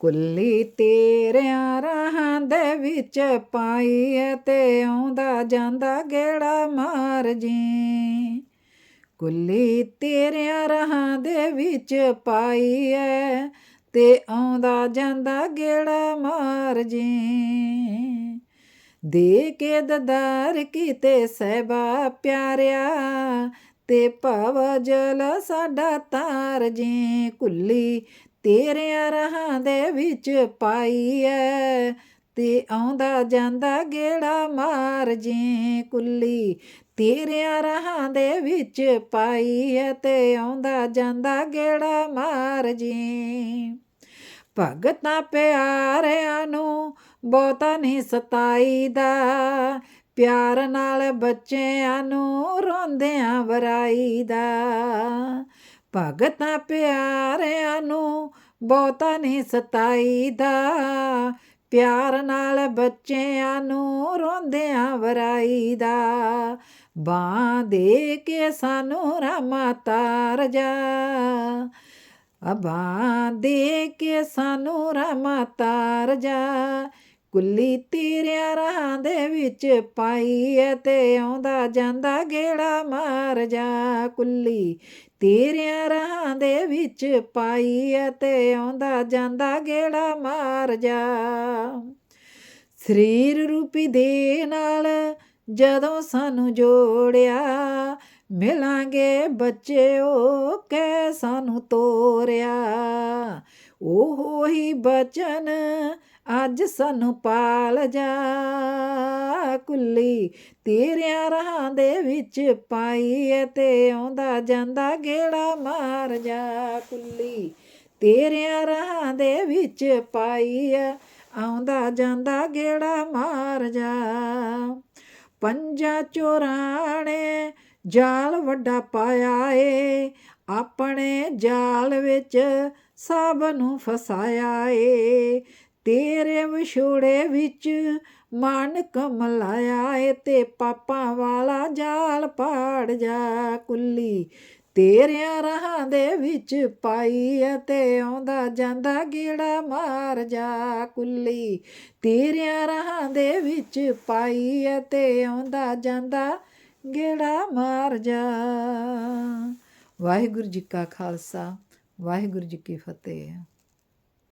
ਕੁੱਲੀ ਤੇਰਿਆਂ ਰਾਹਾਂ ਦੇ ਵਿੱਚ ਪਾਈ ਐ ਤੇ ਆਉਂਦਾ ਜਾਂਦਾ ਗੇੜਾ ਮਾਰ ਜੀ। ਕੁੱਲੀ ਤੇਰਿਆਂ ਰਾਹਾਂ ਦੇ ਵਿੱਚ ਪਾਈ ਐ ਤੇ ਆਉਂਦਾ ਜਾਂਦਾ ਗੇੜਾ ਮਾਰ ਜੀ। ਦੇ ਕੇ ਦਦਾਰ ਕੀਤੇ ਸਹਿਬਾ ਪਿਆਰਿਆ ਤੇ ਭਵ ਜਲ ਸਾਡਾ ਤਾਰ ਜੀ। ਕੁੱਲੀ ਤੇਰਿਆਂ ਰਾਹਾਂ ਦੇ ਵਿੱਚ ਪਾਈ ਐ। ਤੇ ਆਉਂਦਾ ਜਾਂਦਾ ਗੇੜਾ ਮਾਰ ਜੀ ਕੁੱਲੀ। ਤੇਰਿਆਂ ਰਾਹਾਂ ਦੇ ਵਿੱਚ ਪਾਈ ਐ ਤੇ ਆਉਂਦਾ ਜਾਂਦਾ ਗੇੜਾ ਮਾਰ ਜੀ। ਭਗਤਾਂ ਪਿਆਰਿਆਂ ਨੂੰ ਬਹੁਤਾ ਨਹੀਂ ਸਤਾਈਦਾ। ਪਿਆਰ ਨਾਲ ਬੱਚਿਆਂ ਨੂੰ ਰੋਂਦਿਆਂ ਵਰਾਈਦਾ। ਭਗਤਾਂ ਪਿਆਰਿਆਂ ਨੂੰ ਬਹੁਤਾ ਨਹੀਂ ਸਤਾਈਦਾ। ਪਿਆਰ ਨਾਲ ਬੱਚਿਆਂ ਨੂੰ ਰੋਂਦਿਆਂ ਵਰਾਈਦਾ। ਬਾਂ ਦੇ ਕੇ ਸਾਨੂੰ ਰਾਮਾ ਤਾਰ ਜਾ। ਅਬਾਂ ਦੇ ਕੇ ਸਾਨੂੰ ਰਾਮਾ ਤਾਰ ਜਾ ਕੁੱਲੀ ਤੇਰਿਆਂ ਰਾਹਾਂ ਦੇ ਵਿੱਚ ਪਾਈ ਐ ਤੇ ਆਉਂਦਾ ਜਾਂਦਾ ਗੇੜਾ ਮਾਰ ਜਾ। ਕੁੱਲੀ ਤੇਰਿਆਂ ਰਾਹਾਂ ਦੇ ਵਿੱਚ ਪਾਈ ਐ ਤੇ ਆਉਂਦਾ ਜਾਂਦਾ ਗੇੜਾ ਮਾਰ ਜਾ। ਸਰੀਰ ਰੂਪੀ ਦੇ ਨਾਲ ਜਦੋਂ ਸਾਨੂੰ ਜੋੜਿਆ, ਮਿਲਾਂਗੇ ਬੱਚਿਓ ਕੈ ਸਾਨੂੰ ਤੋਰਿਆ। ਉਹ ਹੀ ਬਚਨ ਅੱਜ ਸਾਨੂੰ ਪਾਲ ਜਾ ਕੁੱਲੀ, ਤੇਰਿਆਂ ਰਾਹਾਂ ਦੇ ਵਿੱਚ ਪਾਈ ਐ ਤੇ ਆਉਂਦਾ ਜਾਂਦਾ ਗੇੜਾ ਮਾਰ ਜਾ ਕੁੱਲੀ, ਤੇਰਿਆਂ ਰਾਹਾਂ ਦੇ ਵਿੱਚ ਪਾਈ ਐ ਆਉਂਦਾ ਜਾਂਦਾ ਗੇੜਾ ਮਾਰ ਜਾ। ਪੰਜਾ ਚੋਰਾਣੇ ਜਾਲ ਵੱਡਾ ਪਾਇਆ ਏ, ਆਪਣੇ ਜਾਲ ਵਿੱਚ ਸਭ ਨੂੰ ਫਸਾਇਆ ਏ। ਤੇਰੇ ਵਿਛੋੜੇ ਵਿੱਚ ਮਨ ਕਮਲਾਇਆ ਏ ਤੇ ਪਾਪਾਂ ਵਾਲਾ ਜਾਲ ਪਾੜ ਜਾ ਕੁੱਲੀ। ਤੇਰਿਆਂ ਰਾਹਾਂ ਦੇ ਵਿੱਚ ਪਾਈ ਐ ਤੇ ਆਉਂਦਾ ਜਾਂਦਾ ਗੇੜਾ ਮਾਰ ਜਾ ਕੁੱਲੀ। ਤੇਰਿਆਂ ਰਾਹਾਂ ਦੇ ਵਿੱਚ ਪਾਈ ਐ ਤੇ ਆਉਂਦਾ ਜਾਂਦਾ ਗੇੜਾ ਮਾਰ ਜਾ। ਵਾਹਿਗੁਰੂ ਜੀ ਕਾ ਖਾਲਸਾ, ਵਾਹਿਗੁਰੂ ਜੀ ਕੀ ਫਤਿਹ।